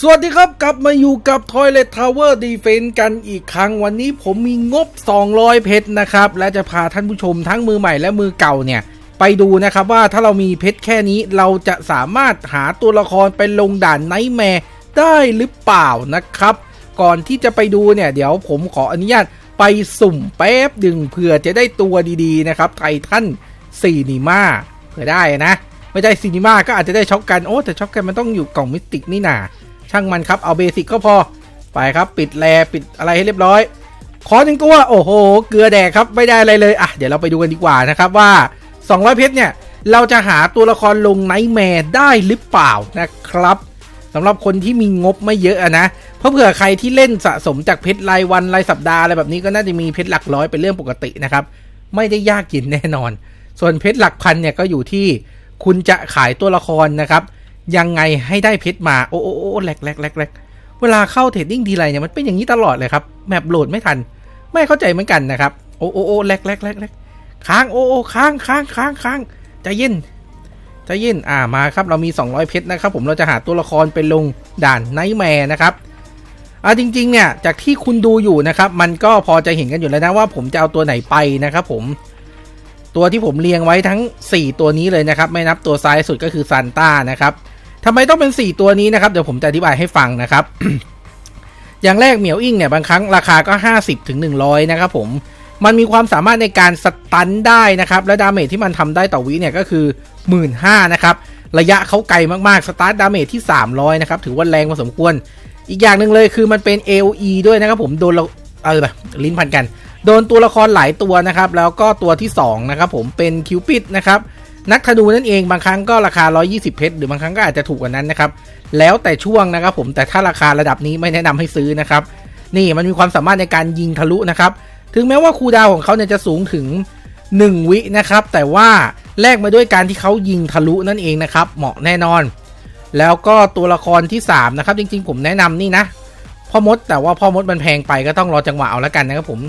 สวัสดีครับกลับมาอยู่กับ Toilet Tower Defense กันอีกครั้งวันนี้ผมมีงบ 200 เพชรนะครับ และจะพาท่านผู้ชมทั้งมือใหม่และมือเก่าเนี่ย ไปดูนะครับว่าถ้าเรามีเพชรแค่นี้เราจะสามารถหาตัวละครไปลงด่านไนท์แมร์ได้หรือเปล่านะครับ ก่อนที่จะไปดูเนี่ย เดี๋ยวผมขออนุญาตไปสุ่มแป๊บดึงเผื่อจะได้ตัวดีๆนะครับไททันซีนีมาเผื่อได้นะ ไม่ได้ซีนีมาก็อาจจะได้ช็อกกันโอ้แต่ช็อกกันมันต้องอยู่กล่องมิสติกนี่นา ช่างมันครับเอาเบสิกก็พอไปครับปิดแลปิดอะไรให้เรียบร้อย ขอหนึ่งตัวโอ้โห เกลือแดกครับไม่ได้อะไรเลยอะเดี๋ยวเราไปดูกันดีกว่านะครับว่า 200 เพชรเนี่ย เราจะหาตัวละครลงไนท์แมร์ได้หรือเปล่านะครับสำหรับคนที่มีงบไม่เยอะอะนะ เพราะเผื่อใครที่เล่นสะสมจากเพชรรายวันรายสัปดาห์อะไรแบบนี้ก็น่าจะมีเพชรหลักร้อยเป็นเรื่องปกตินะครับ ไม่ได้ยากกินแน่นอน ส่วนเพชรหลักพันเนี่ยก็อยู่ที่คุณจะขายตัวละครนะครับ ยังไงให้ได้เพชรมา โอ้โอ้โอ้แหลกแหลกแหลกแหลกเวลาเข้าเทรดดิ้งทีไรเนี่ยมันเป็นอย่างนี้ตลอดเลยครับแมปโหลดไม่ทัน ไม่เข้าใจเหมือนกันนะครับ โอ้โอ้โอ้แหลกแหลกแหลกแหลกค้างโอ้โอ้ค้างค้างค้างค้างใจเย็นใจเย็นอ่ามาครับเรามี 200 เพชรนะครับ ผมเราจะหาตัวละครไปลงด่านไนท์แมร์นะครับอ่าจริง ๆ เนี่ย จากที่คุณดูอยู่นะครับ มันก็พอจะเห็นกันอยู่แล้วนะว่าผมจะเอาตัวไหนไปนะครับผมตัวที่ผมเรียงไว้ทั้ง 4 ตัวนี้เลยนะครับ ไม่นับตัวซ้ายสุดก็คือซันต้านะครับ ทำไมต้องเป็น 4 ตัวนี้นะครับ เดี๋ยวผมจะอธิบายให้ฟังนะครับ อย่างแรกเหมียวอิงเนี่ยบางครั้งราคาก็ 50ถึง100 นะครับผม มันมีความสามารถในการสตันได้นะครับ และดาเมจที่มันทำได้ต่อวิเนี่ยก็คือ 15,000นะครับ ระยะเขาไกลมากๆ สตาร์ทดาเมจที่ 300 นะครับ ถือว่าแรงพอสมควร อีกอย่างหนึ่งเลยคือมันเป็น AOE ด้วยนะครับผมโดนเราเออลิ้นพันกัน โดนตัวละครหลายตัวนะครับ แล้วก็ตัวที่2นะครับผมเป็นคิวปิดนะครับ นักธนูนั่นเองบางครั้งก็ราคา 120 เพชรหรือบางครั้งก็อาจจะถูกกว่านั้นนะครับ แล้วแต่ช่วงนะครับผมแต่ถ้าราคาระดับนี้ไม่แนะนำให้ซื้อนะครับ นี่มันมีความสามารถในการยิงทะลุนะครับ ถึงแม้ว่าคูดาวของเขาเนี่ยจะสูงถึง 1 วินะครับ แต่ว่าแลกมาด้วยการที่เขายิงทะลุนั่นเองนะครับ เหมาะแน่นอน แล้วก็ตัวละครที่ 3 นะครับ จริงๆ ผมแนะนำนี่นะพ่อมดแต่ว่าพ่อมดมันแพงไปก็ต้องรอจังหวะเอาละกันนะครับผม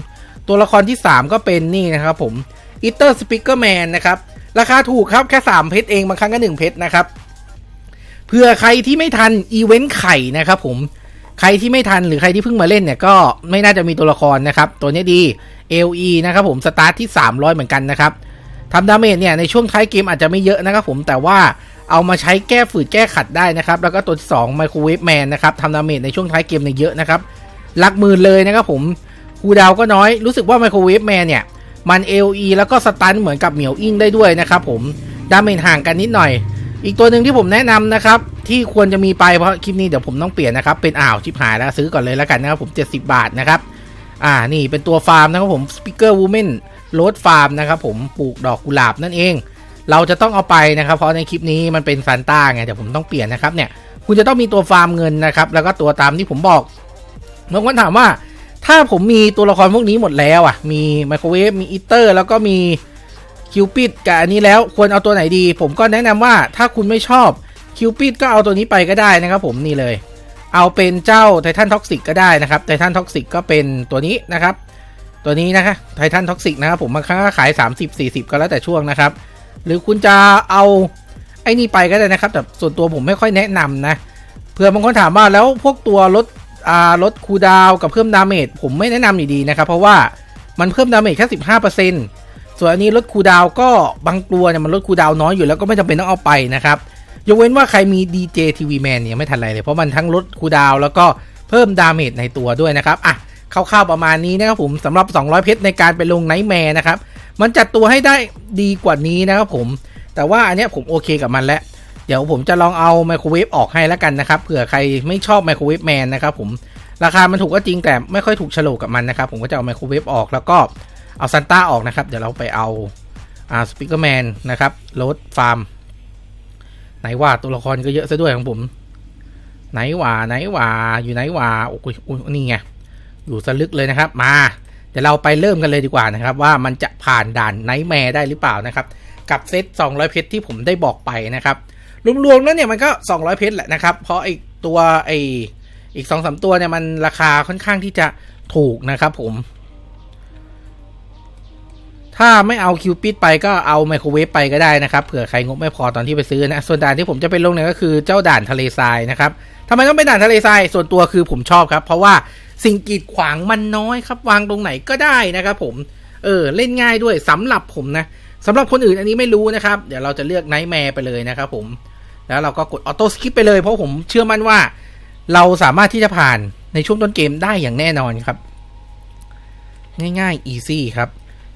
ตัวละครที่ 3 ก็เป็นนี่นะครับผมอิตเตอร์สปิเกอร์แมนนะครับ ราคาถูกครับแค่ 3 เพชรเองบางครั้งก็1เพชรนะครับเผื่อใครที่ไม่ทันอีเวนต์ไข่นะครับผมใครที่ไม่ทันหรือใครที่เพิ่งมาเล่นเนี่ยก็ไม่น่าจะมีตัวละครนะครับ ตัวนี้ดี LE นะครับผมสตาร์ทที่ 300 เหมือนกันนะครับทำดาเมจเนี่ยในช่วงท้ายเกมอาจจะไม่เยอะนะครับผมแต่ว่าเอามาใช้แก้ฝืดแก้ขัดได้นะครับ แล้วก็ตัวที่2ไมโครเวฟแมนนะครับทำดาเมจในช่วงท้ายเกมเนี่ยเยอะนะครับหลักหมื่นเลยนะครับผมคูดาวก็น้อยรู้สึกว่าไมโครเวฟแมนเนี่ย มัน LE แล้วก็สตันเหมือนกับเหมียวอิงได้ด้วยนะครับผมดาเมจห่างกันนิดหน่อย อีกตัวหนึ่งที่ผมแนะนำนะครับที่ควรจะมีไปเพราะคลิปนี้เดี๋ยวผมต้องเปลี่ยนนะครับเป็นอ่าวชิบหายแล้วซื้อก่อนเลยแล้วกันนะครับผม 70 บาทนะครับอ่านี่เป็นตัวฟาร์มนะครับผมสปิเกอร์วูแมนโรดฟาร์มนะครับผมปลูกดอกกุหลาบนั่นเอง เราจะต้องเอาไปนะครับเพราะในคลิปนี้มันเป็นซานต้าไงเดี๋ยวผมต้องเปลี่ยนนะครับเนี่ยคุณจะต้องมีตัวฟาร์มเงินนะครับแล้วก็ตัวตามที่ผมบอกบางคนถามว่า ถ้าผมมีตัวละครพวกนี้หมดแล้วอะ มีไมโครเวฟ มีอีเตอร์ แล้วก็มีคิวปิดกับอันนี้แล้วควรเอาตัวไหนดี ผมก็แนะนำว่าถ้าคุณไม่ชอบคิวปิดก็เอาตัวนี้ไปก็ได้นะครับผมนี่เลย เอาเป็นเจ้าไททันท็อกซิกก็ได้นะครับไททันท็อกซิกก็เป็นตัวนี้นะครับ ตัวนี้นะคะไททันท็อกซิกนะครับผมบางครั้งก็ขาย 30 40 ก็แล้วแต่ช่วงนะครับ หรือคุณจะเอาไอ้นี่ไปก็ได้นะครับ แต่ส่วนตัวผมไม่ค่อยแนะนำนะเผื่อบางคนถามว่าแล้วพวกตัวลด ลดคูดาวกับเพิ่มดาเมจผมไม่แนะนำอยู่ดีนะครับ เพราะว่ามันเพิ่มดาเมจแค่สิบห้าเปอร์เซ็นต์ส่วนอันนี้ลดคูดาวก็บางตัวเนี่ยมันลดคูดาวน้อยอยู่แล้วก็ไม่จำเป็นต้องเอาไปนะครับยกเว้นว่าใครมี DJ TV Man เนี่ยไม่ทันไรเลย เพราะมันทั้งลดคูดาวแล้วก็เพิ่มดาเมจในตัวด้วยนะครับอะคร่าวๆประมาณนี้นะครับผมสำหรับ 200 เพชรในการไปลงไนท์แมร์นะครับ มันจัดตัวให้ได้ดีกว่านี้นะครับผม แต่ว่าอันเนี้ยผมโอเคกับมันแล้ว เดี๋ยวผมจะลองเอาไมโครเวฟออกให้แล้วกันนะครับเผื่อใครไม่ชอบไมโครเวฟแมนนะครับผมราคามันถูกก็จริงแต่ไม่ค่อยถูกฉลกกับมันนะครับผมก็จะเอาไมโครเวฟออกแล้วก็เอาซันต้าออกนะครับ เดี๋ยวเราไปเอาอ่าสปิเกอร์แมนนะครับโรดฟาร์มไหนว่าตัวละครก็เยอะซะด้วยของผม ไหนว่าไหนว่าอยู่ไหนว่าโอ้ยโอ้ยนี่ไงอยู่สลึกเลยนะครับ มาเดี๋ยวเราไปเริ่มกันเลยดีกว่านะครับ ว่ามันจะผ่านด่านไนท์แมร์ได้หรือเปล่านะครับ กับเซต200 เพชรที่ผมได้บอกไปนะครับ รวมๆแล้วเนี่ยมันก็ 200 เพชรแหละนะครับ เพราะไอตัวไออีกสองสามตัวเนี่ยมันราคาค่อนข้างที่จะถูกนะครับผม ถ้าไม่เอาคิวปิดไปก็เอาไมโครเวฟไปก็ได้นะครับ เผื่อใครงบไม่พอตอนที่ไปซื้อนะ ส่วนด่านที่ผมจะไปลงเนี่ยก็คือเจ้าด่านทะเลทรายนะครับทำไมต้องเป็นด่านทะเลทรายส่วนตัวคือผมชอบครับ เพราะว่าสิ่งกีดขวางมันน้อยครับ วางตรงไหนก็ได้นะครับผม เออเล่นง่ายด้วยสำหรับผมนะสำหรับคนอื่นอันนี้ไม่รู้นะครับ เดี๋ยวเราจะเลือกไนท์แมร์ไปเลยนะครับผม แล้วเราก็กดออโต้สคิปไปเลย เพราะผมเชื่อมั่นว่า เราสามารถที่จะผ่านในช่วงต้นเกมได้อย่างแน่นอนครับ ง่ายๆ easy ครับ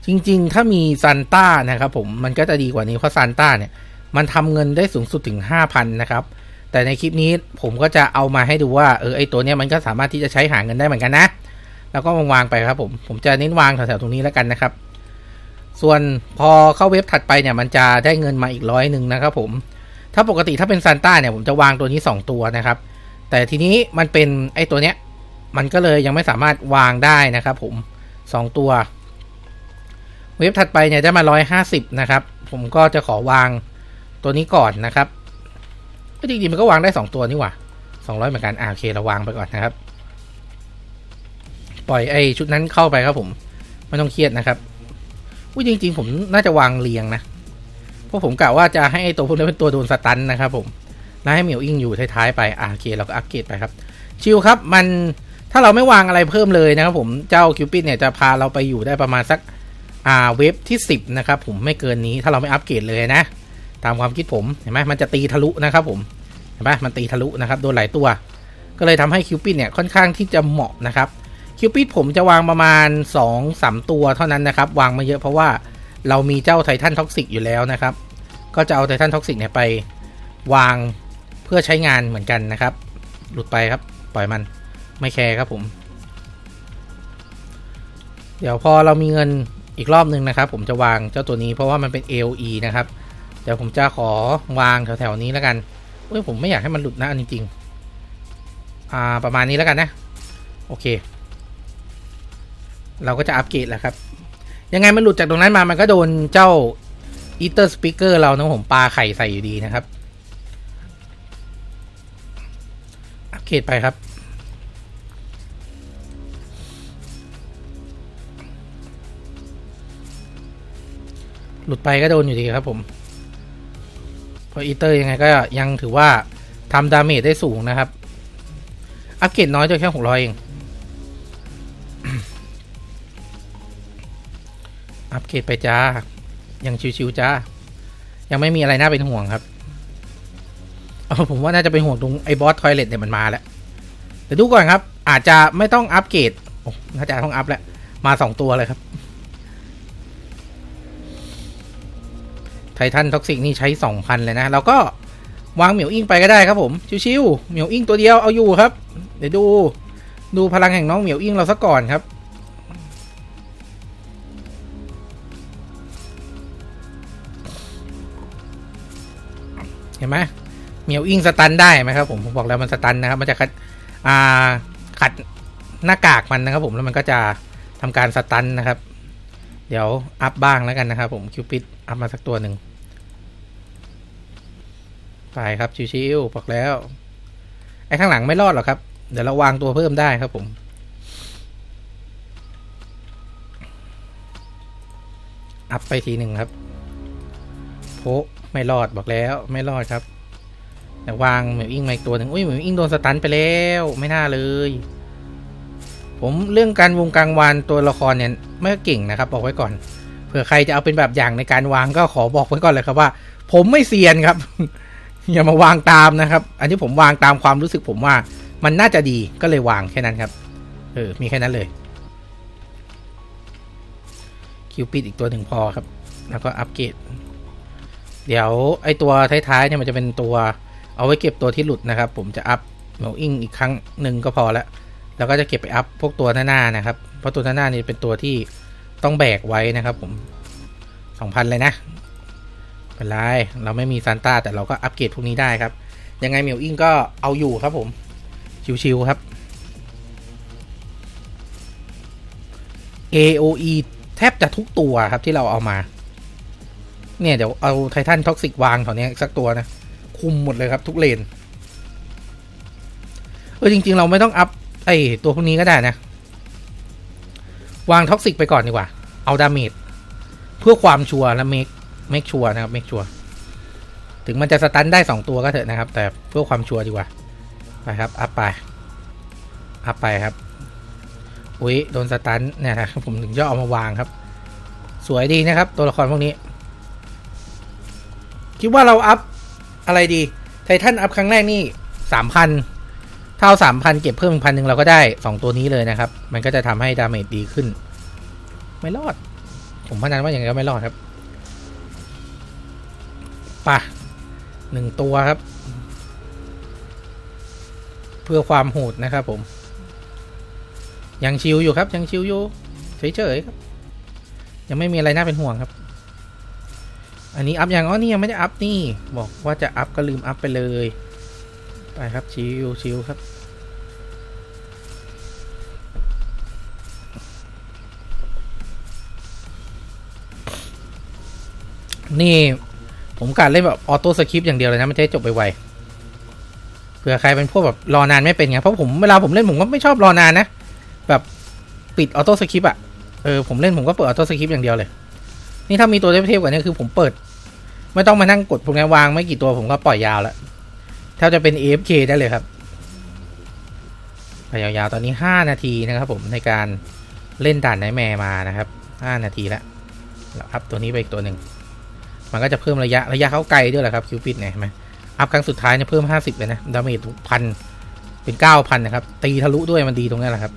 จริงๆ ถ้ามีซันต้านะครับผมมันก็จะดีกว่านี้เพราะซันต้าเนี่ย มันทำเงินได้สูงสุดถึง 5,000 นะครับ แต่ในคลิปนี้ผมก็จะเอามาให้ดูว่าเออไอตัวเนี้ยมันก็สามารถที่จะใช้หาเงินได้เหมือนกันนะ แล้วก็วางๆไปครับผมผมจะเน้นวางแถวๆตรงนี้แล้วกันนะครับ ส่วนพอเข้าเว็บถัดไปเนี่ย มันจะได้เงินมาอีกร้อยหนึ่งนะครับผม ถ้าปกติถ้าเป็นซันต้าเนี่ยผมจะวางตัวนี้ 2 ตัวนะครับ แต่ทีนี้มันเป็นไอตัวเนี้ย มันก็เลยยังไม่สามารถวางได้นะครับ ผม 2 ตัว เว็บถัดไปเนี่ยได้มา 150 นะครับ ผมก็จะขอวางตัวนี้ก่อนนะครับก็จริงๆมันก็วางได้ 2 ตัวนี่หว่า200 เหมือนกันอ่าโอเคเราวางไปก่อนนะครับ ปล่อยไอชุดนั้นเข้าไปครับผม ไม่ต้องเครียดนะครับอุ้ยจริง ๆ ผมน่าจะวางเรียงนะ พราะผมกะว่าจะให้ไอตัวพวกนี้เป็นตัวโดนสตันนะครับผมแล้วให้เหมียวอิงอยู่ท้ายๆไปอ่าโอเคเราก็อัปเกรดไปครับชิลครับมันถ้าเราไม่วางอะไรเพิ่มเลยนะครับผมเจ้าคิวปิดเนี่ยจะพาเราไปอยู่ได้ประมาณสักอ่าเวฟที่ 10 นะครับผมไม่เกินนี้ถ้าเราไม่อัปเกรดเลยนะ ตามความคิดผมเห็นไหมมันจะตีทะลุนะครับผมเห็นไหมมันตีทะลุนะครับโดนหลายตัว ก็เลยทำให้คิวปิดเนี่ยค่อนข้างที่จะเหมาะนะครับคิวปิดผมจะวางประมาณ 2-3 ตัวเท่านั้นนะครับ วางมาเยอะเพราะว่า เรามีเจ้าไททันท็อกซิกอยู่แล้วนะครับ ก็จะเอาไททันท็อกซิกเนี่ยไปวางเพื่อใช้งานเหมือนกันนะครับ หลุดไปครับปล่อยมันไม่แคร์ครับผม เดี๋ยวพอเรามีเงินอีกรอบหนึ่งนะครับ ผมจะวางเจ้าตัวนี้เพราะว่ามันเป็น AOE นะครับ เดี๋ยวผมจะขอวางแถวๆนี้แล้วกันเฮ้ยผมไม่อยากให้มันหลุดนะอันจริงๆอ่าประมาณนี้แล้วกันนะ โอเค เราก็จะอัปเกรดแล้วครับ ยังไงมันหลุดจากตรงนั้นมามันก็โดนเจ้า Ether Speaker เรานะผมปลาไข่ใส่อยู่ดีนะครับ อัปเกรดไปครับ หลุดไปก็โดนอยู่ดีครับผมเพราะอีเตอร์ยังไงก็ยังถือว่าทำดาเมจได้สูงนะครับ อัปเกรดน้อยจนแค่หกร้อยเอง อัปเกรดไปจ้า ยังชิวๆจ้า ยังไม่มีอะไรน่าเป็นห่วงครับเอาผมว่าน่าจะเป็นห่วงตรงไอ้บอสทอยเลทเนี่ยมันมาแล้วเดี๋ยวดูก่อนครับ อาจจะไม่ต้องอัปเกรดโอ้น่าจะต้องอัพแล้ว มาสองตัวเลยครับ ไททันท็อกซิกนี่ใช้สองพันเลยนะเราก็วางเหมียวอิงไปก็ได้ครับผมชิวๆเหมียวอิงตัวเดียวเอาอยู่ครับ เดี๋ยวดู ดูพลังแห่งน้องเหมียวอิงเราซะก่อนครับ ไหมเหมียวอิงสตันได้ไหมครับผมผมบอกแล้วมันสตันนะครับมันจะขัดอ่าขัดหน้ากากมันนะครับ ผมแล้วมันก็จะทำการสตันนะครับ เดี๋ยวอัพบ้างแล้วกันนะครับ ผมคิวปิดอัพมาสักตัวหนึ่งไปครับชิวๆบอกแล้วไอ้ข้างหลังไม่รอดหรอกครับ เดี๋ยวเราวางตัวเพิ่มได้ครับผมอัพไปทีหนึ่งครับ โพะไม่รอดบอกแล้วไม่รอดครับแต่วางเหมียวอิงมาอีกตัวหนึ่งอุ้ยเหมียวอิงโดนสตันไปแล้วไม่น่าเลย ผมเรื่องการวงกลางวานตัวละครเนี่ยไม่เก่งนะครับบอกไว้ก่อนเผื่อใครจะเอาเป็นแบบอย่างในการวางก็ขอบอกไว้ก่อนเลยครับว่า ผมไม่เซียนครับ อย่ามาวางตามนะครับ อันนี้ผมวางตามความรู้สึกผมว่า มันน่าจะดีก็เลยวางแค่นั้นครับเออมีแค่นั้นเลยคิวปิดอีกตัวหนึ่งพอครับ แล้วก็อัปเกรด เดี๋ยวไอตัวท้ายๆเนี่ยมันจะเป็นตัวเอาไว้เก็บตัวที่หลุดนะครับ ผมจะอัพเมลอิงอีกครั้งหนึ่งก็พอแล้วแล้วก็จะเก็บไปอัพพวกตัวหน้าๆนะครับ เพราะตัวหน้าๆนี่เป็นตัวที่ต้องแบกไว้นะครับ ผมสองพันเลยนะเป็นไรเราไม่มีซานต้าแต่เราก็อัปเกรดพวกนี้ได้ครับ ยังไงเมลอิงก็เอาอยู่ครับผมชิวๆครับ AOE แทบจะทุกตัวครับที่เราเอามา เนี่ย เดี๋ยวเอาไททันท็อกซิกวางแถวนี้สักตัวนะ คุมหมดเลยครับทุกเลน เออจริง ๆ เราไม่ต้องอัพไอตัวพวกนี้ก็ได้นะ วางท็อกซิกไปก่อนดีกว่า เอาดาเมจเพื่อความชัวร์และเมคเมคชัวร์นะครับเมคชัวร์ถึงมันจะสตันได้สองตัวก็เถอะนะครับ แต่เพื่อความชัวร์ดีกว่า ไปครับ อัพไป อัพไปครับ อุ้ยโดนสตันเนี่ยนะผมถึงจะเอามาวางครับ สวยดีนะครับ ตัวละครพวกนี้ คิดว่าเราอัพอะไรดีไททันอัพครั้งแรกนี่สามพันเท่าสามพันเก็บเพิ่มพันหนึ่งเราก็ได้สองตัวนี้เลยนะครับ มันก็จะทำให้ดาเมจดีขึ้น ไม่รอด ผมพนันว่าอย่างไรก็ไม่รอดครับป่ะหนึ่งตัวครับ เพื่อความโหดนะครับผม ยังชิวอยู่ครับ ยังชิวอยู่เฉยๆครับ ยังไม่มีอะไรน่าเป็นห่วงครับ อันนี้อัพยังอ๋อนี่ยังไม่ได้อัพนี่ บอกว่าจะอัพก็ลืมอัพไปเลย ไปครับชิวชิวครับ นี่ผมการเล่นแบบออโต้สคริปต์อย่างเดียวเลยนะไม่ใช่จบไวๆเผื่อใครเป็นพวกแบบรอนานไม่เป็นไงเพราะผมเวลาผมเล่นผมก็ไม่ชอบรอนานนะ แบบปิดออโต้สคริปต์อะเออผมเล่นผมก็เปิดออโต้สคริปต์อย่างเดียวเลย นี่ถ้ามีตัวเทพๆกว่านี้คือผมเปิด ไม่ต้องมานั่งกดพวกนี้วางไม่กี่ตัวผมก็ปล่อยยาวแล้วแทบจะเป็น AFK ได้เลยครับไปยาวๆตอนนี้ 5 นาทีนะครับผมในการเล่นด่านไนแมร์มานะครับ 5 นาทีแล้วอัพตัวนี้ไปอีกตัวหนึ่ง มันก็จะเพิ่มระยะระยะเข้าไกลด้วยแหละครับคิวปิดเนี่ยเห็นไหมอัพครั้งสุดท้ายเนี่ยเพิ่ม 50 เลยนะดาเมจพันเป็น 9,000 นะครับ ตีทะลุด้วยมันดีตรงนี้แหละครับ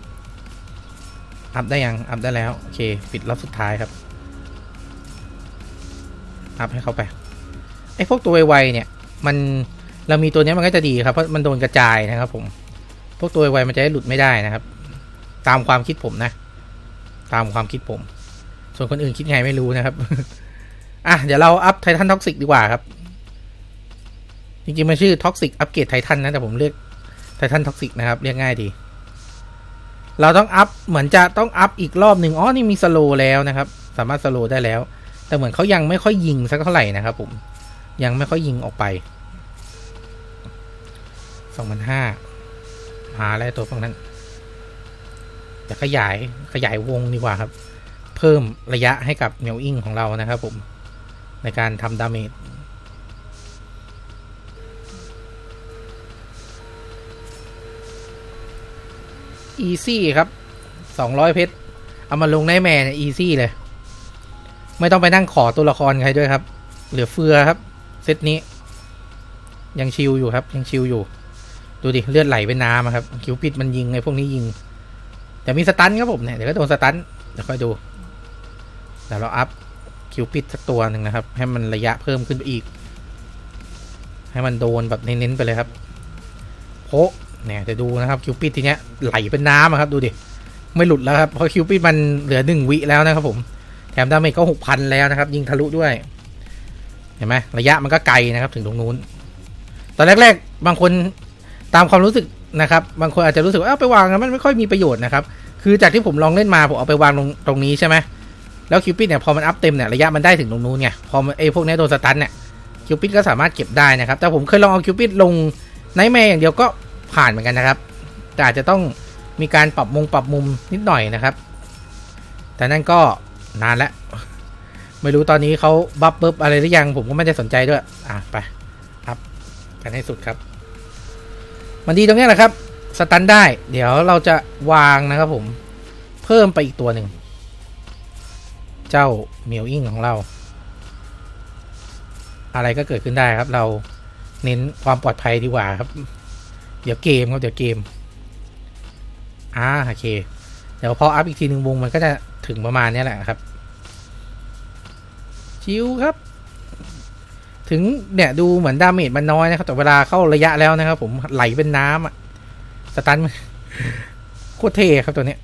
อัพได้ยัง อัพได้แล้ว โอเค ปิดรอบสุดท้ายครับ อัพให้เขาไปไอ้พวกตัวไวๆเนี่ยมันเรามีตัวนี้มันก็จะดีครับเพราะมันโดนกระจายนะครับ ผม พวกตัวไวมันจะได้หลุดไม่ได้นะครับ ตามความคิดผมนะ ตามความคิดผม ส่วนคนอื่นคิดไงไม่รู้นะครับอะเดี๋ยวเราอัพไททันท็อกซิกดีกว่าครับ จริงๆมันชื่อท็อกซิกอัปเกรดไททันนะแต่ผมเรียกไททันท็อกซิกนะครับ เรียกง่ายดี เราต้องอัพเหมือนจะต้องอัพอีกรอบหนึ่งอ๋อนี่มีสโลแล้วนะครับ สามารถสโลได้แล้ว แต่เหมือนเขายังไม่ค่อยยิงสักเท่าไหร่นะครับผมยังไม่ค่อยยิงออกไปสองพันห้าหาอะไรตัวพวกนั้นจะขยายขยายวงดีกว่าครับ เพิ่มระยะให้กับเมลอิงของเรานะครับผม ในการทำดาเมจอีซี่ครับสองร้อยเพชร เอามาลงในแม่เนี่ยอีซี่เลย ไม่ต้องไปนั่งขอตัวละครใครด้วยครับ เหลือเฟือครับ เซตนี้ ยังชิลอยู่ครับ ยังชิลอยู่ ดูดิเลือดไหลเป็นน้ำครับคิวปิดมันยิงไงพวกนี้ยิงแต่มีสตันครับผมเนี่ยเดี๋ยวก็โดนสตันเดี๋ยวค่อยดูเดี๋ยวเราอัพคิวปิดสักตัวหนึ่งนะครับ ให้มันระยะเพิ่มขึ้นไปอีก ให้มันโดนแบบเน้นๆไปเลยครับโพะเนี่ยจะดูนะครับคิวปิดทีเนี้ยไหลเป็นน้ำครับ ดูดิไม่หลุดแล้วครับเพราะคิวปิดมันเหลือหนึ่งวิแล้วนะครับผม แถมดาเมจก็หกพันแล้วนะครับ ยิงทะลุด้วย เห็นไหมระยะมันก็ไกลนะครับถึงตรงนู้น ตอนแรก ๆ บางคนตามความรู้สึกนะครับ บางคนอาจจะรู้สึกว่าเอาไปวางมันไม่ค่อยมีประโยชน์นะครับ คือจากที่ผมลองเล่นมาผมเอาไปวางตรงตรงนี้ใช่ไหมแล้วคิวปิดเนี่ยพอมันอัพเต็มเนี่ยระยะมันได้ถึงตรงนู้นไงพอไอ้พวกนี้โดนสตันเนี่ยคิวปิดก็สามารถเก็บได้นะครับ แต่ผมเคยลองเอาคิวปิดลงไนท์แมร์อย่างเดียวก็ผ่านเหมือนกันนะครับ แต่อาจจะต้องมีการปรับมุมปรับมุมนิดหน่อยนะครับ แต่นั่นก็ นานแล้ว ไม่รู้ตอนนี้เขาบัฟเบิบอะไรหรือยัง ผมก็ไม่ได้สนใจด้วย อะไปครับกันให้สุดครับ มันดีตรงนี้แหละครับ สตันได้ เดี๋ยวเราจะวางนะครับผม เพิ่มไปอีกตัวหนึ่ง เจ้าเหมียวอิงของเรา อะไรก็เกิดขึ้นได้ครับ เราเน้นความปลอดภัยดีกว่าครับ เดี๋ยวเกมครับเดี๋ยวเกมอ่าโอเค เดี๋ยวพออัพอีกทีหนึ่งวงมันก็จะ ถึงประมาณนี้แหละครับ ชิวครับ ถึงเนี่ยดูเหมือนดาเมจมันน้อยนะครับ แต่เวลาเข้าระยะแล้วนะครับ ผมไหลเป็นน้ำอะสตันโคตรเท่ครับตัวเนี้ย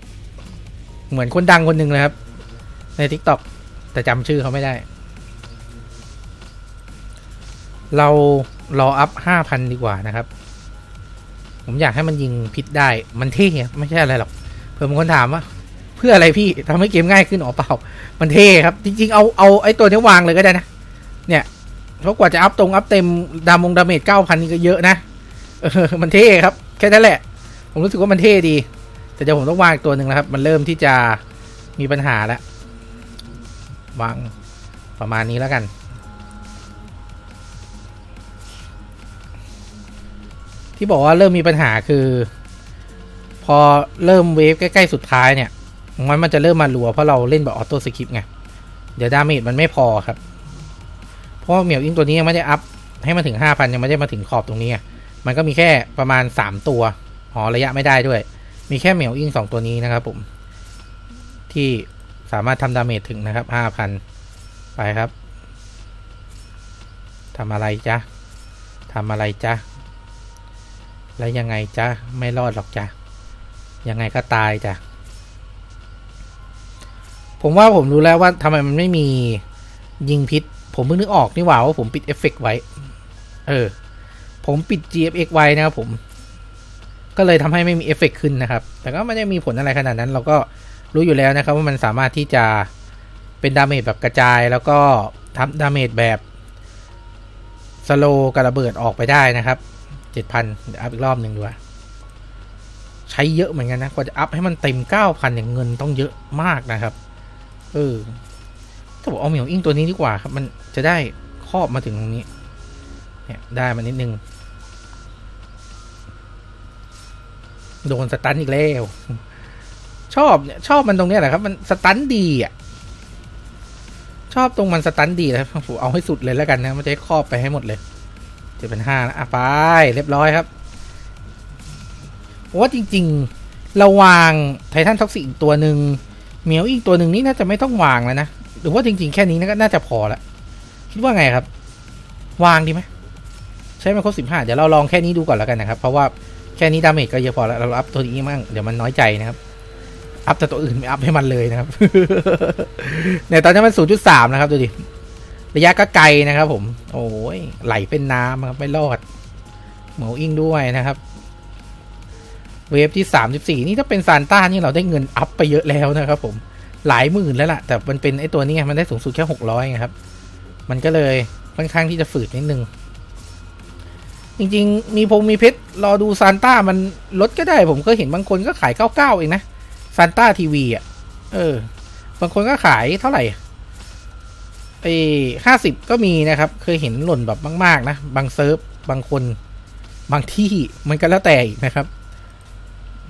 เหมือนคนดังคนหนึ่งเลยครับ ใน t ิ k t o k แต่จำชื่อเขาไม่ได้ เรารออัพห้าพันดีกว่านะครับ ผมอยากให้มันยิงพิษได้ มันเท่ไม่ใช่อะไรหรอกเผื่อบางคนถามว่า พื่ออะไรพี่ทำให้เกมง่ายขึ้นอ๋อเปล่า มันเท่ครับ จริง ๆ เอาเอาไอ้ตัวนี้วางเลยก็ได้นะ เนี่ยเพราะกว่าจะอัพตรงอัพเต็มดามงดาเมจเก้าพันนี่ก็เยอะนะเออมันเท่ครับ แค่นั้นแหละ ผมรู้สึกว่ามันเท่ดี แต่เดี๋ยวผมต้องวางอีกตัวหนึ่งแล้วครับ มันเริ่มที่จะมีปัญหาแล้ววางประมาณนี้แล้วกัน ที่บอกว่าเริ่มมีปัญหาคือ พอเริ่มเวฟใกล้ ๆ สุดท้ายเนี่ย มันมันจะเริ่มมารัวเพราะเราเล่นแบบออโต้สคิปไง เดี๋ยวดาเมจมันไม่พอครับ เพราะเหมียวอิงตัวนี้ยังไม่ได้อัพให้มันถึงห้าพันยังไม่ได้มาถึงขอบตรงนี้ มันก็มีแค่ประมาณสามตัวอ๋อระยะไม่ได้ด้วย มีแค่เหมียวอิงสองตัวนี้นะครับผม ที่สามารถทำดาเมจถึงนะครับห้าพันไปครับทำอะไรจ๊ะทำอะไรจ๊ะแล้วยังไงจ๊ะไม่รอดหรอกจ๊ะยังไงก็ตายจ้ะ ผมว่าผมรู้แล้วว่าทำไมมันไม่มียิงพิษ ผมเพิ่งนึกออกนี่หว่าว่าผมปิดเอฟเฟกต์ไว้ เออ ผมปิด GFX ไว้นะครับผม ก็เลยทำให้ไม่มีเอฟเฟกต์ขึ้นนะครับ แต่ก็ไม่ได้มีผลอะไรขนาดนั้น เราก็รู้อยู่แล้วนะครับ ว่ามันสามารถที่จะเป็นดาเมจแบบกระจายแล้วก็ทำดาเมจแบบสโลกระเบิดออกไปได้นะครับเจ็ดพันเดี๋ยวอัพอีกรอบหนึ่งดูว่าใช้เยอะเหมือนกันนะ กว่าจะอัพให้มันเต็มเก้าพันอย่างเงินต้องเยอะมากนะครับ เออถ้าบอกเอาเหมียวอิงตัวนี้ดีกว่าครับ มันจะได้ครอบมาถึงตรงนี้ เนี่ยได้มานิดนึง โดนสตันอีกแล้ว ชอบเนี่ยชอบมันตรงเนี้ยแหละครับ มันสตันดีอะ ชอบตรงมันสตันดีแล้วผมเอาให้สุดเลยแล้วกันนะ มันจะให้ครอบไปให้หมดเลยจะเป็นห้านะอะไปเรียบร้อยครับว่าจริงๆเราวางไททันท็อกซิกอีกตัวหนึ่ง เหมียวอีกตัวหนึ่งนี่น่าจะไม่ต้องวางแล้วนะ หรือว่าจริง ๆ แค่นี้ก็น่าจะพอละ คิดว่าไงครับ วางดีไหมใช้ไม่ครบสิบห้าเดี๋ยวเราลองแค่นี้ดูก่อนแล้วกันนะครับ เพราะว่าแค่นี้ดาเมจก็เยอะพอแล้ว เราอัพตัวนี้มั่งเดี๋ยวมันน้อยใจนะครับ อัพแต่ตัวอื่นไม่อัพให้มันเลยนะครับเนี่ยตอนนี้มันศูนย์จุดสามนะครับดูดิ ระยะก็ไกลนะครับ ผม โอ้ยไหลเป็นน้ำครับไม่รอด เหมาอิงด้วยนะครับ เวฟที่สามสิบสี่นี่ถ้าเป็นซานต้านี่เราได้เงินอัพไปเยอะแล้วนะครับผมหลายหมื่นแล้วล่ะ แต่มันเป็นไอตัวนี้มันได้สูงสุดแค่หกร้อยครับ มันก็เลยค่อนข้างที่จะฝืดนิดนึง จริงๆ มีพงมีเพชรรอดูซานต้ามันลดก็ได้ ผมก็เห็นบางคนก็ขายเก้าเก้าเองนะซานต้าทีวีอะ เออ บางคนก็ขายเท่าไหร่ไอ้ห้าสิบก็มีนะครับ เคยเห็นหล่นแบบมาก ๆ นะ บางเซิร์ฟ บางคน บางที่มันก็แล้วแต่นะครับ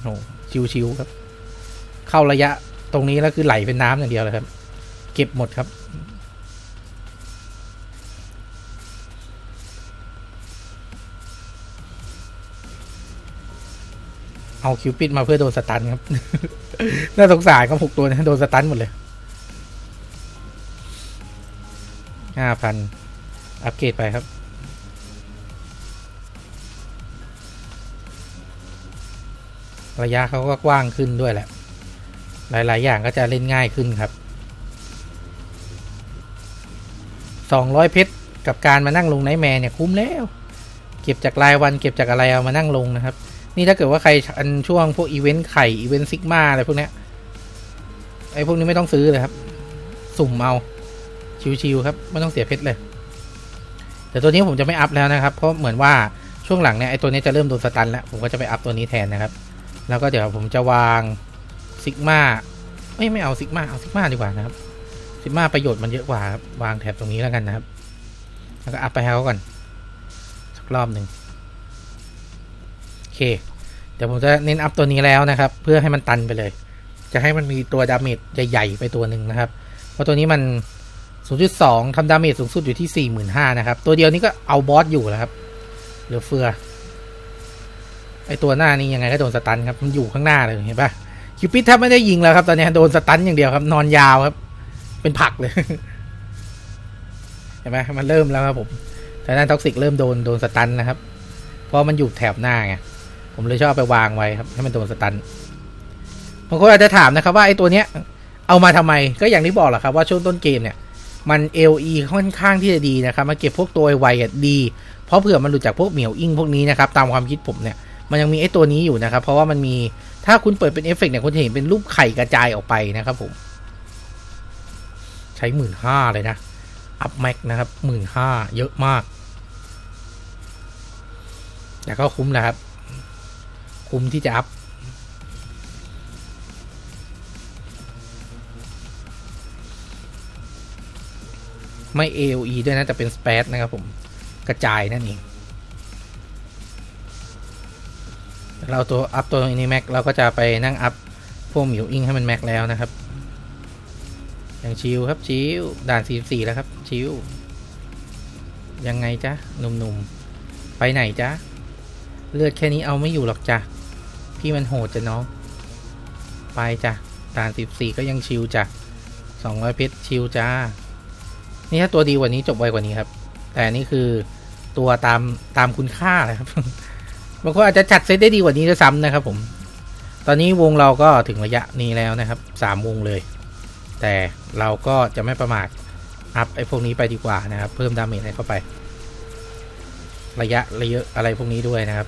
โอ้ชิวๆครับ เข้าระยะตรงนี้แล้วคือไหลเป็นน้ำอย่างเดียวเลยครับ เก็บหมดครับ เอาคิวปิดมาเพื่อโดนสตันครับ น่าสงสารครับหกตัวนะโดนสตันหมดเลยห้าพันอัปเกรดไปครับ ระยะเขาก็กว้างขึ้นด้วยแหละ หลาย ๆ อย่างก็จะเล่นง่ายขึ้นครับสองร้อยเพชรกับการมานั่งลงไนแมร์เนี่ยคุ้มแล้ว เก็บจากรายวันเก็บจากอะไรเอามานั่งลงนะครับ นี่ถ้าเกิดว่าใครอันช่วงพวกอีเวนต์ไข่อีเวนต์ซิกมาอะไรพวกเนี้ยไอ้พวกนี้ไม่ต้องซื้อเลยครับ สุ่มเอาชิวๆครับไม่ต้องเสียเพชรเลย แต่ตัวนี้ผมจะไม่อัพแล้วนะครับ เพราะเหมือนว่าช่วงหลังเนี่ยไอ้ตัวนี้จะเริ่มโดนสตันแล้ว ผมก็จะไปอัพตัวนี้แทนนะครับ แล้วก็เดี๋ยวผมจะวางซิกมาไม่ไม่เอาซิกมาเอาซิกมาดีกว่านะครับซิกมาประโยชน์มันเยอะกว่าครับวางแถบตรงนี้แล้วกันนะครับ แล้วก็อัพไปให้เขาก่อนสักรอบหนึ่งโอเค เดี๋ยวผมจะเน้นอัพตัวนี้แล้วนะครับ เพื่อให้มันตันไปเลย จะให้มันมีตัวดาเมจใหญ่ๆไปตัวหนึ่งนะครับ เพราะตัวนี้มัน 0.2ทำดาเมจสูงสุดอยู่ที่ 45,000นะครับ ตัวเดียวนี้ก็เอาบอสอยู่แล้วครับเหลือเฟือ ไอตัวหน้านี่ยังไงก็โดนสตันครับมันอยู่ข้างหน้าเลยเห็นปะคิวปิดแทบไม่ได้ยิงแล้วครับ ตอนนี้โดนสตันอย่างเดียวครับ นอนยาวครับ เป็นผักเลย เห็นไหมมันเริ่มแล้วครับผมแต่ด้านท็อกซิกเริ่มโดนโดนสตันนะครับ เพราะมันอยู่แถบหน้าไงผมเลยชอบไปวางไว้ครับ ให้มันโดนสตันบางคนอาจจะถามนะครับ ว่าไอ้ตัวเนี้ย เอามาทำไมก็อย่างที่บอกแหละครับ ว่าช่วงต้นเกมเนี่ย มัน LE ค่อนข้างที่จะดีนะครับมาเก็บพวกตัวไวอะดี เพราะเผื่อมันหลุดจากพวกเหมียวอิงพวกนี้นะครับตามความคิดผมเนี่ย มันยังมีไอ้ตัวนี้อยู่นะครับ เพราะว่ามันมีถ้าคุณเปิดเป็นเอฟเฟกต์เนี่ยคุณจะเห็นเป็นรูปไข่กระจายออกไปนะครับผม ใช้หมื่นห้าเลยนะ อัพแม็กนะครับหมื่นห้าเยอะมาก แต่ก็คุ้มนะครับ คุ้มที่จะอัพไม่ AOE ด้วยนะแต่เป็น SPAT นะครับผมกระจายนั่นเอง เราตัวอัพตัวนี้แม็กเราก็จะไปนั่งอัพพวกหมิวอิงให้มันแม็กแล้วนะครับ อย่างชิวครับชิวด่าน44แล้วครับชิวยังไงจ๊ะหนุ่มๆไปไหนจ๊ะเลือดแค่นี้เอาไม่อยู่หรอกจ้ะพี่มันโหดจ้ะน้องไปจ้ะด่าน14ก็ยังชิวจ้ะ200เพชรชิวจ้านี่ถ้าตัวดีกว่านี้จบไวกว่านี้ครับ แต่นนี่คือตัวตามตามคุณค่านะครับ บางคนอาจจะจัดเซตได้ดีกว่านี้ด้วยซ้ำนะครับผม ตอนนี้วงเราก็ถึงระยะนี้แล้วนะครับสามวงเลย แต่เราก็จะไม่ประมาทอัพไอ้พวกนี้ไปดีกว่านะครับ เพิ่มดาเมจให้เข้าไป ระยะระยะอะไรพวกนี้ด้วยนะครับ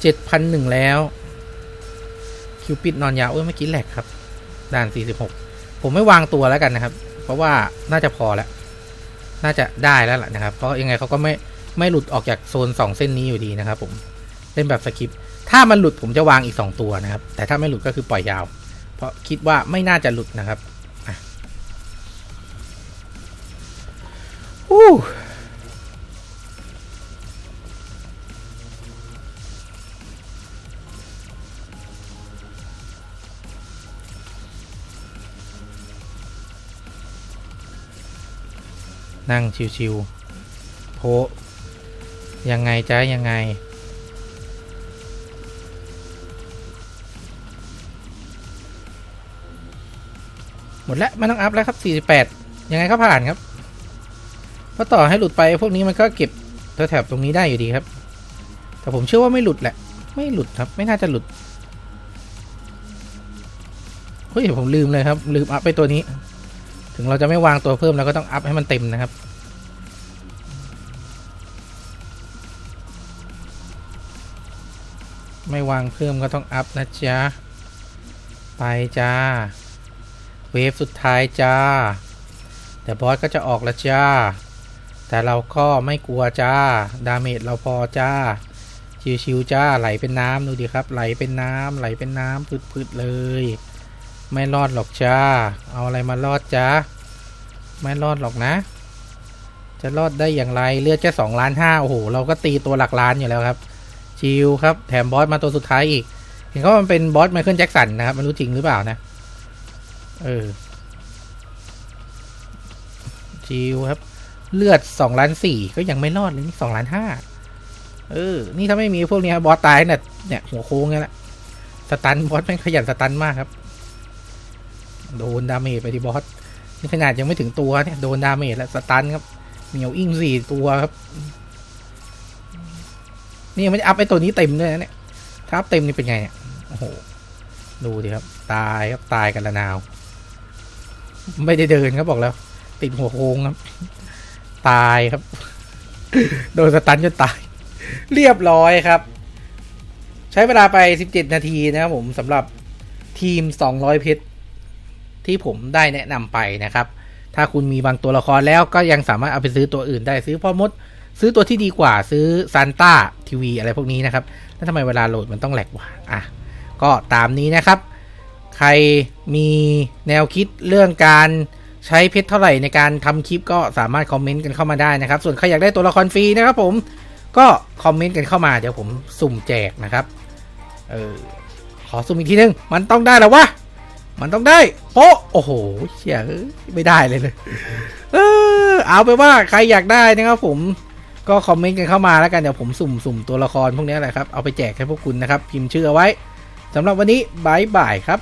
เจ็ดพันหนึ่งแล้ว คิวปิดนอนยาวเอ้ยเมื่อกี้แหลกครับ ด่านสี่สิบหกผมไม่วางตัวแล้วกันนะครับ เพราะว่าน่าจะพอแล้ว น่าจะได้แล้วล่ะนะครับ เพราะยังไงเขาก็ไม่ ไม่หลุดออกจากโซนสองเส้นนี้อยู่ดีนะครับผมเล่นแบบสกิปถ้ามันหลุดผมจะวางอีกสองตัวนะครับ แต่ถ้าไม่หลุดก็คือปล่อยยาว เพราะคิดว่าไม่น่าจะหลุดนะครับอะอู้นั่งชิวๆโพ ยังไงจ๊ะยังไง หมดแล้วไม่ต้องอัพแล้วครับ 48 ยังไงก็ผ่านครับ เพราะต่อให้หลุดไปพวกนี้มันก็เก็บแถบตรงนี้ได้อยู่ดีครับ แต่ผมเชื่อว่าไม่หลุดแหละ ไม่หลุดครับ ไม่น่าจะหลุดเฮ้ยผมลืมเลยครับ ลืมอัพไปตัวนี้ ถึงเราจะไม่วางตัวเพิ่มเราก็ต้องอัพให้มันเต็มนะครับ ไม่วางเพิ่มก็ต้องอัพนะจ๊ะ ไปจ้า เวฟสุดท้ายจ้า แต่บอสก็จะออกล้วจ้า แต่เราก็ไม่กลัวจ้า ดาเมจเราพอจ้า ชิวๆจ้า ไหลเป็นน้ำดูดิครับ ไหลเป็นน้ำไหลเป็นน้ำพืดๆเลย ไม่รอดหรอกจ้า เอาอะไรมารอดจ้า ไม่รอดหรอกนะจะรอดได้อย่างไรเลือดแค่สองล้านห้าโอ้โห เราก็ตีตัวหลักล้านอยู่แล้วครับ ชิวครับ แถมบอสมาตัวสุดท้ายอีก เห็นเขามันเป็นบอสไมเคิลแจ็คสันนะครับไม่รู้จริงหรือเปล่านะ เออ ชิวครับ เลือดสองล้านสี่ก็ยังไม่รอดเลยนี่สองล้านห้าเออ นี่ถ้าไม่มีพวกนี้บอสตายเนี่ยเนี่ยหัวโค้งนี่แหละสตันบอสแม่งขยันสตันมากครับ โดนดาเมจไปที่บอสนี่ขนาดยังไม่ถึงตัวเนี่ยโดนดาเมจแล้วสตันครับเหนียวอิงสี่ตัวครับ นี่ยังไม่ได้อัพไอตัวนี้เต็มด้วยนะเนี่ยถ้าอัพเต็มนี่เป็นไงเนี่ยโอ้โหดูดิครับ ตายครับตายกันละนาว ไม่ได้เดินครับบอกแล้ว ติดหัวโค้งครับ ตายครับ โดนสตันจนตาย เรียบร้อยครับ ใช้เวลาไป 17 นาทีนะครับผมสำหรับทีม 200 เพชรที่ผมได้แนะนำไปนะครับ ถ้าคุณมีบางตัวละครแล้วก็ยังสามารถเอาไปซื้อตัวอื่นได้ซื้อพ่อมด ซื้อตัวที่ดีกว่าซื้อซันต้าทีวีอะไรพวกนี้นะครับ แล้วทำไมเวลาโหลดมันต้องแหลกวะอะก็ตามนี้นะครับ ใครมีแนวคิดเรื่องการใช้เพชรเท่าไหร่ในการทำคลิปก็สามารถคอมเมนต์กันเข้ามาได้นะครับ ส่วนใครอยากได้ตัวละครฟรีนะครับผมก็คอมเมนต์กันเข้ามาเดี๋ยวผมสุ่มแจกนะครับ เออขอสุ่มอีกทีนึง มันต้องได้แล้ววะ มันต้องได้โปโอ้โหเชี่ยไม่ได้เลยเลย เออเอาไปว่าใครอยากได้นะครับผม ก็คอมเมนต์กันเข้ามาแล้วกันเดี๋ยวผมสุ่มสุ่มตัวละครพวกนี้แหละครับเอาไปแจกให้พวกคุณนะครับพิมพ์ชื่อเอาไว้สำหรับวันนี้บายบายครับ